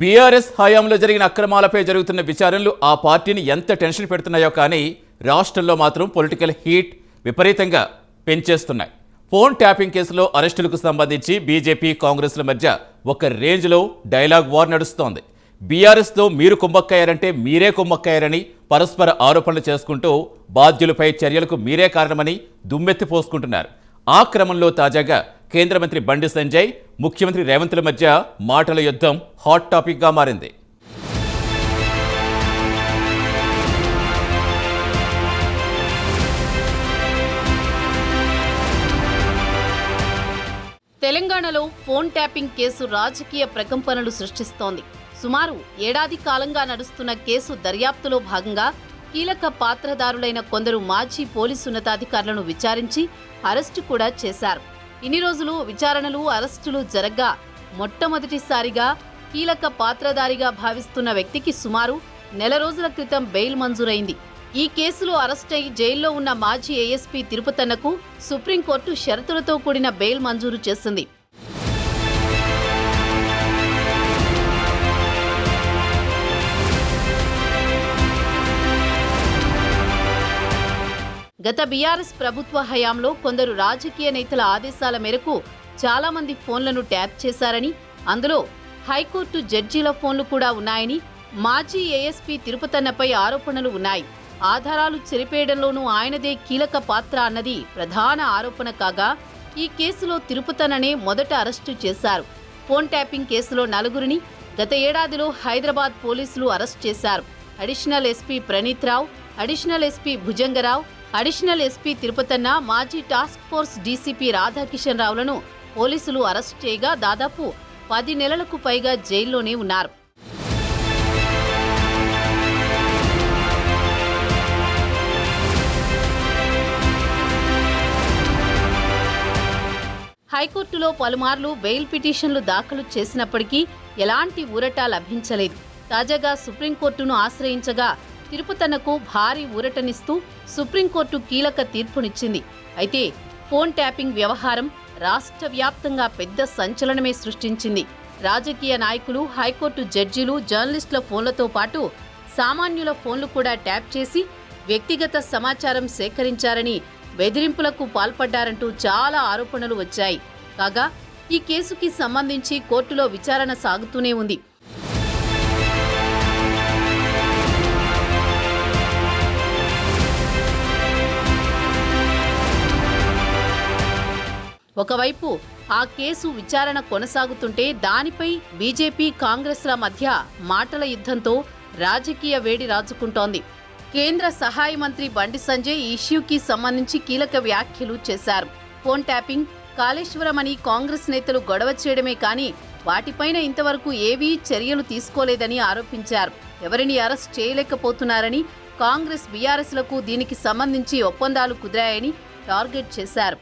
BRS హయాంలో జరిగిన అక్రమాలపై జరుగుతున్న విచారణలు ఆ పార్టీని ఎంత టెన్షన్ పెడుతున్నాయో కానీ రాష్ట్రంలో మాత్రం పొలిటికల్ హీట్ విపరీతంగా పెంచేస్తున్నాయి. ఫోన్ ట్యాపింగ్ కేసులో అరెస్టులకు సంబంధించి బీజేపీ కాంగ్రెస్ల మధ్య ఒక రేంజ్లో డైలాగ్ వార్ నడుస్తోంది. బీఆర్ఎస్తో మీరు కుమ్మక్కయ్యారంటే మీరే కుమ్మక్కయ్యారని పరస్పర ఆరోపణలు చేసుకుంటూ బాధ్యులపై చర్యలకు మీరే కారణమని దుమ్మెత్తి పోసుకుంటున్నారు. ఆ క్రమంలో తాజాగా కేంద్ర మంత్రి బండి సంజయ్ ముఖ్యమంత్రి రేవంత్ల మధ్య మాటల యుద్ధం హాట్ టాపిక్గా మారింది. తెలంగాణలో ఫోన్ ట్యాపింగ్ కేసు రాజకీయ ప్రకంపనలు సృష్టిస్తోంది. సుమారు ఏడాది కాలంగా నడుస్తున్న కేసు దర్యాప్తులో భాగంగా కీలక పాత్రదారులైన కొందరు మాజీ పోలీసు ఉన్నతాధికారులను విచారించి అరెస్టు కూడా చేశారు. ఇన్ని రోజులు విచారణలు అరెస్టులు జరగ్గా మొట్టమొదటిసారిగా కీలక పాత్రధారిగా భావిస్తున్న వ్యక్తికి సుమారు నెల రోజుల క్రితం బెయిల్ మంజూరైంది. ఈ కేసులో అరెస్టై జైల్లో ఉన్న మాజీ ఏఎస్పీ తిరుపతన్నకు సుప్రీంకోర్టు షరతులతో కూడిన బెయిల్ మంజూరు చేసింది. గత బీఆర్ఎస్ ప్రభుత్వ హయాంలో కొందరు రాజకీయ నేతల ఆదేశాల మేరకు చాలా మంది ఫోన్లను ట్యాప్ చేశారని అందులో హైకోర్టు జడ్జీల ఫోన్లు కూడా ఉన్నాయని మాజీ ఏఎస్పీ తిరుపతన్నపై ఆరోపణలు ఉన్నాయి. ఆధారాలు చెరిపేయడంలోనూ ఆయనదే కీలక పాత్ర అన్నది ప్రధాన ఆరోపణ కాగా ఈ కేసులో తిరుపతననే మొదట అరెస్టు చేశారు. ఫోన్ ట్యాపింగ్ కేసులో నలుగురిని గత ఏడాదిలో హైదరాబాద్ పోలీసులు అరెస్ట్ చేశారు. Additional SP Praneeth Rao additional SP Bhujangarao additional SP Tirupatanna మాజీ టాస్క్ ఫోర్స్ డీసీపీ రాధాకిషన్ రావులను పోలీసులు అరెస్ట్ చేయగా దాదాపు పది నెలలకు పైగా జైల్లోనే ఉన్నారు. హైకోర్టులో పలుమార్లు బెయిల్ పిటిషన్లు దాఖలు చేసినప్పటికీ ఎలాంటి ఊరట లభించలేదు. తాజాగా సుప్రీంకోర్టును ఆశ్రయించగా తిరుపతనకు భారీ ఊరటనిస్తూ సుప్రీంకోర్టు కీలక తీర్పునిచ్చింది. అయితే ఫోన్ ట్యాపింగ్ వ్యవహారం రాష్ట్ర వ్యాప్తంగా పెద్ద సంచలనమే సృష్టించింది. రాజకీయ నాయకులు హైకోర్టు జడ్జీలు జర్నలిస్టుల ఫోన్లతో పాటు సామాన్యుల ఫోన్లు కూడా ట్యాప్ చేసి వ్యక్తిగత సమాచారం సేకరించారని బెదిరింపులకు పాల్పడ్డారంటూ చాలా ఆరోపణలు వచ్చాయి. కాగా ఈ కేసుకి సంబంధించి కోర్టులో విచారణ సాగుతూనే ఉంది. ఒకవైపు ఆ కేసు విచారణ కొనసాగుతుంటే దానిపై బీజేపీ కాంగ్రెస్ల మధ్య మాటల యుద్ధంతో రాజకీయ వేడి రాజుకుంటోంది. కేంద్ర సహాయ మంత్రి బండి సంజయ్ ఈ ఇష్యూకి సంబంధించి కీలక వ్యాఖ్యలు చేశారు. ఫోన్ ట్యాపింగ్ కాళేశ్వరం అని కాంగ్రెస్ నేతలు గొడవ చేయడమే కానీ వాటిపైన ఇంతవరకు ఏవీ చర్యలు తీసుకోలేదని ఆరోపించారు. ఎవరిని అరెస్ట్ చేయలేకపోతున్నారని కాంగ్రెస్ బీఆర్ఎస్లకు దీనికి సంబంధించి ఒప్పందాలు కుదిరాయని టార్గెట్ చేశారు.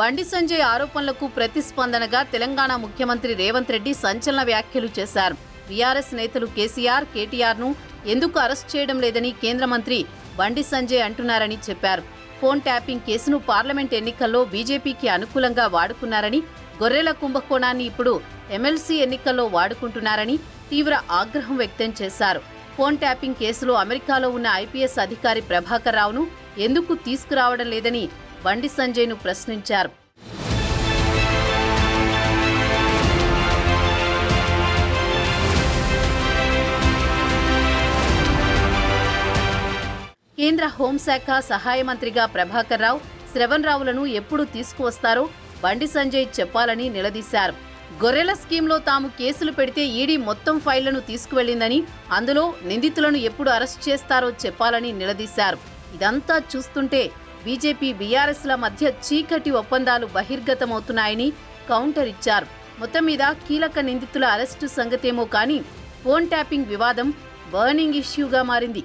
బండి సంజయ్ ఆరోపణలకు ప్రతిస్పందనగా తెలంగాణ ముఖ్యమంత్రి రేవంత్ రెడ్డి సంచలన వ్యాఖ్యలు చేశారు. బీఆర్ఎస్ నేతలు కేసీఆర్ కేటీఆర్ను ఎందుకు అరెస్ట్ చేయడం లేదని కేంద్ర మంత్రి బండి సంజయ్ అంటున్నారని చెప్పారు. ఫోన్ ట్యాపింగ్ కేసును పార్లమెంట్ ఎన్నికల్లో బీజేపీకి అనుకూలంగా వాడుకున్నారని గొర్రెల కుంభకోణాన్ని ఇప్పుడు ఎమ్మెల్సీ ఎన్నికల్లో వాడుకుంటున్నారని తీవ్ర ఆగ్రహం వ్యక్తం చేశారు. ఫోన్ ట్యాపింగ్ కేసులో అమెరికాలో ఉన్న ఐపీఎస్ అధికారి ప్రభాకర్ రావును ఎందుకు తీసుకురావడం లేదని బండి సంజయ్ను ప్రశ్నించారు. కేంద్ర హోంశాఖ సహాయ మంత్రిగా ప్రభాకర్ రావు శ్రవణ్ రావులను ఎప్పుడు తీసుకువస్తారో బండి సంజయ్ చెప్పాలని నిలదీశారు. గొర్రెల స్కీమ్లో తాము కేసులు పెడితే ఈడీ మొత్తం ఫైళ్ళను తీసుకువెళ్ళిందని అందులో నిందితులను ఎప్పుడు అరెస్ట్ చేస్తారో చెప్పాలని నిలదీశారు. ఇదంతా చూస్తుంటే బీజేపీ బీఆర్ఎస్ల మధ్య చీకటి ఒప్పందాలు బహిర్గతమవుతున్నాయని కౌంటర్ ఇచ్చారు. మొత్తం మీద కీలక నిందితుల అరెస్టు సంగతేమో కానీ ఫోన్ ట్యాపింగ్ వివాదం బర్నింగ్ ఇష్యూగా మారింది.